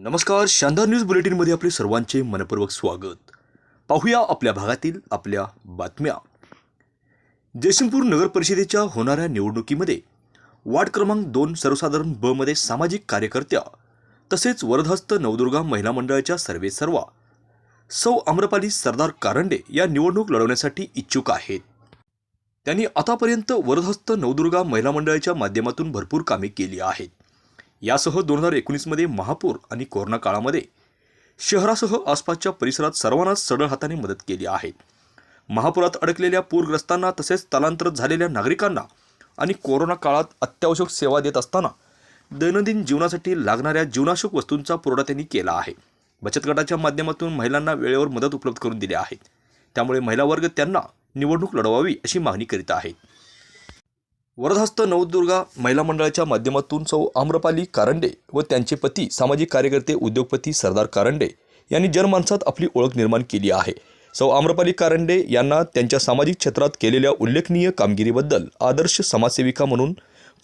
नमस्कार शानदार न्यूज बुलेटिनमध्ये आपले सर्वांचे मनपूर्वक स्वागत. पाहूया आपल्या भागातील आपल्या बातम्या. जयसिंगपूर नगर परिषदेच्या होणाऱ्या निवडणुकीमध्ये वार्ड क्रमांक दोन सर्वसाधारण ब मध्ये सामाजिक कार्यकर्त्या तसेच वरदहस्त नवदुर्गा महिला मंडळाच्या सर्वेसर्वा सौ आम्रपाली सरदार कारंडे या निवडणूक लढवण्यासाठी इच्छुक आहेत. त्यांनी आतापर्यंत वरदहस्त नवदुर्गा महिला मंडळाच्या माध्यमातून भरपूर कामे केली आहेत. यासह दोन हजार एकोणीसमध्ये महापूर आणि कोरोना काळामध्ये शहरासह आसपासच्या परिसरात सर्वांनाच सढळ हाताने मदत केली आहे. महापुरात अडकलेल्या पूरग्रस्तांना तसेच स्थलांतरित झालेल्या नागरिकांना आणि कोरोना काळात अत्यावश्यक सेवा देत असताना दैनंदिन जीवनासाठी लागणाऱ्या जीवनाशक वस्तूंचा पुरवठा त्यांनी केला आहे. बचत गटाच्या माध्यमातून महिलांना वेळेवर मदत उपलब्ध करून दिली आहे. त्यामुळे महिला वर्ग त्यांना निवडणूक लढवावी अशी मागणी करीत आहे. वरदहस्त नवदुर्गा महिला मंडळाच्या माध्यमातून सौ आम्रपाली कारंडे व त्यांचे पती सामाजिक कार्यकर्ते उद्योगपती सरदार कारंडे यांनी जनमानसात आपली ओळख निर्माण केली आहे. सौ आम्रपाली कारंडे यांना त्यांच्या सामाजिक क्षेत्रात केलेल्या उल्लेखनीय कामगिरीबद्दल आदर्श समाजसेविका म्हणून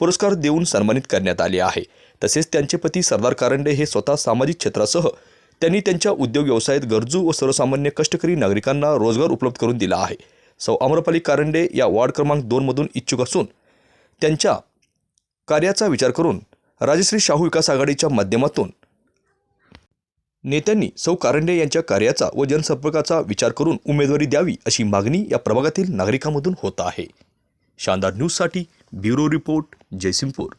पुरस्कार देऊन सन्मानित करण्यात आले आहे. तसेच त्यांचे पती सरदार कारंडे हे स्वतः सामाजिक क्षेत्रासह त्यांनी त्यांच्या उद्योग व्यवसायात गरजू व सर्वसामान्य कष्टकरी नागरिकांना रोजगार उपलब्ध करून दिला आहे. सौ आम्रपाली कारंडे या वार्ड क्रमांक दोनमधून इच्छुक असून त्यांच्या कार्याचा विचार करून राजश्री शाहू विकास आघाडीच्या माध्यमातून नेत्यांनी सौ कारंडे यांच्या कार्याचा व जनसंपर्काचा विचार करून उमेदवारी द्यावी अशी मागणी या प्रभागातील नागरिकांमधून होत आहे. शानदार न्यूजसाठी ब्युरो रिपोर्ट जयसिंगपूर.